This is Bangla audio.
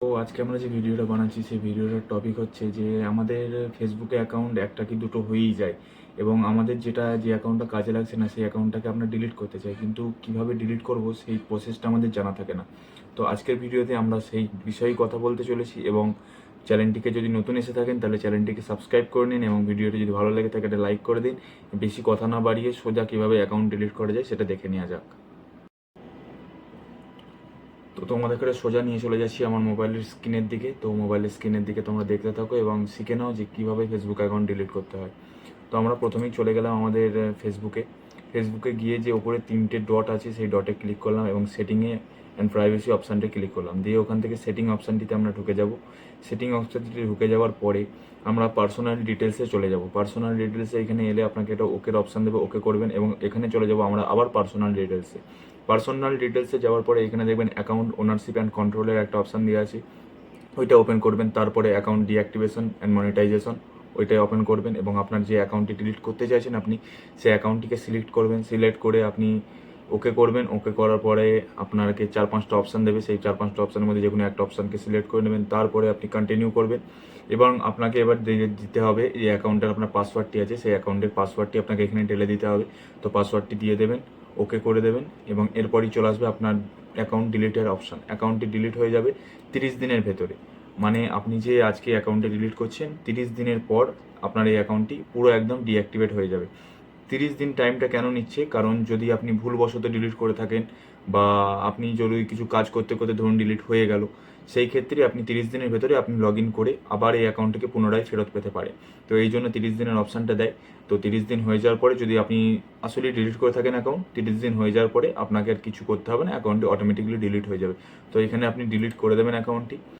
তো আজকে আমরা যে ভিডিওটা বানাচ্ছি, সেই ভিডিওটার টপিক হচ্ছে যে আমাদের ফেসবুকে অ্যাকাউন্ট একটা কি দুটো হয়েই যায় এবং আমাদের যেটা, যে অ্যাকাউন্টটা কাজে লাগছে না, সেই অ্যাকাউন্টটাকে আমরা ডিলিট করতে চাই। কিন্তু কীভাবে ডিলিট করব, সেই প্রসেসটা আমাদের জানা থাকে না। তো আজকের ভিডিওতে আমরা সেই বিষয়েই কথা বলতে চলেছি এবং চ্যানেলটিকে যদি নতুন এসে থাকেন, তাহলে চ্যানেলটিকে সাবস্ক্রাইব করে নিন এবং ভিডিওটি যদি ভালো লেগে থাকে এটা লাইক করে দিন। বেশি কথা না বাড়িয়ে সোজা কীভাবে অ্যাকাউন্ট ডিলিট করা যায়, সেটা দেখে নেওয়া যাক। তো তোমাদেরকে সোজা নিয়ে চলে যাচ্ছি আমার মোবাইলের স্ক্রিনের দিকে। তো মোবাইলের স্ক্রিনের দিকে তোমরা দেখতে থাকো এবং শিখে নাও যে কীভাবে ফেসবুক অ্যাকাউন্ট ডিলিট করতে হয়। তো আমরা প্রথমেই চলে গেলাম আমাদের ফেসবুকে ফেসবুকে গিয়ে যে ওপরে তিনটে ডট আছে, সেই ডটে ক্লিক করলাম এবং সেটিংয়ে অ্যান্ড প্রাইভেসি অপশানটা ক্লিক করলাম। দিয়ে ওখান থেকে সেটিং অপশানটিতে আমরা ঢুকে যাব। সেটিং অপশানটিতে ঢুকে যাওয়ার পরে আমরা পার্সোনাল ডিটেলসে চলে যাব। পার্সোনাল ডিটেলসে এখানে এলে আপনাকে এটা ওকের অপশান দেবে ওকে করবেন এবং এখানে চলে যাব আমরা আবার পার্সোনাল ডিটেলসে পার্সোনাল ডিটেলসে যাওয়ার পরে এখানে দেখবেন অ্যাকাউন্ট ওনারশিপ অ্যান্ড কন্ট্রোলের একটা অপশান দেওয়া আছে। ওইটা ওপেন করবেন, তারপরে অ্যাকাউন্ট ডিঅ্যাক্টিভেশন অ্যান্ড মনিটাইজেশন ওইটাই ওপেন করবেন এবং আপনার যে অ্যাকাউন্টটি ডিলিট করতে চাইছেন আপনি সেই অ্যাকাউন্টটিকে সিলেক্ট করবেন। সিলেক্ট করে আপনি ওকে করবেন। ওকে করার পরে আপনাকে চার পাঁচটা অপশান দেবে। সেই চার পাঁচটা অপশানের মধ্যে যে কোনো একটা অপশানকে সিলেক্ট করে নেবেন। তারপরে আপনি কন্টিনিউ করবেন এবং আপনাকে এবার দিতে হবে যে অ্যাকাউন্টের আপনার পাসওয়ার্ডটি আছে। সেই অ্যাকাউন্টের পাসওয়ার্ডটি আপনাকে এখানে ঢেলে দিতে হবে। তো পাসওয়ার্ডটি দিয়ে দেবেন, ওকে করে দেবেন এবং এরপরই চলে আসবে আপনার অ্যাকাউন্ট ডিলিটের অপশান অ্যাকাউন্টটি ডিলিট হয়ে যাবে তিরিশ দিনের ভেতরে। মানে আপনি যে আজকে অ্যাকাউন্টে ডিলিট করছেন, তিরিশ দিনের পর আপনার এই অ্যাকাউন্টটি পুরো একদম ডিঅ্যাক্টিভেট হয়ে যাবে। তিরিশ দিন টাইমটা কেন নিচ্ছে? কারণ যদি আপনি ভুলবশত ডিলিট করে থাকেন বা আপনি জরুরি কিছু কাজ করতে করতে ধরুন ডিলিট হয়ে গেল, সেই ক্ষেত্রে আপনি তিরিশ দিনের ভেতরে আপনি লগ ইন করে আবার এই অ্যাকাউন্টটিকে পুনরায় ফেরত পেতে পারে তো এই জন্য তিরিশ দিনের অপশানটা দেয়। তো তিরিশ দিন হয়ে যাওয়ার পরে যদি আপনি আসলে ডিলিট করে থাকেন অ্যাকাউন্ট তিরিশ দিন হয়ে যাওয়ার পরে আপনাকে আর কিছু করতে হবে না অ্যাকাউন্টটি অটোমেটিকলি ডিলিট হয়ে যাবে। তো এখানে আপনি ডিলিট করে দেবেন অ্যাকাউন্টটি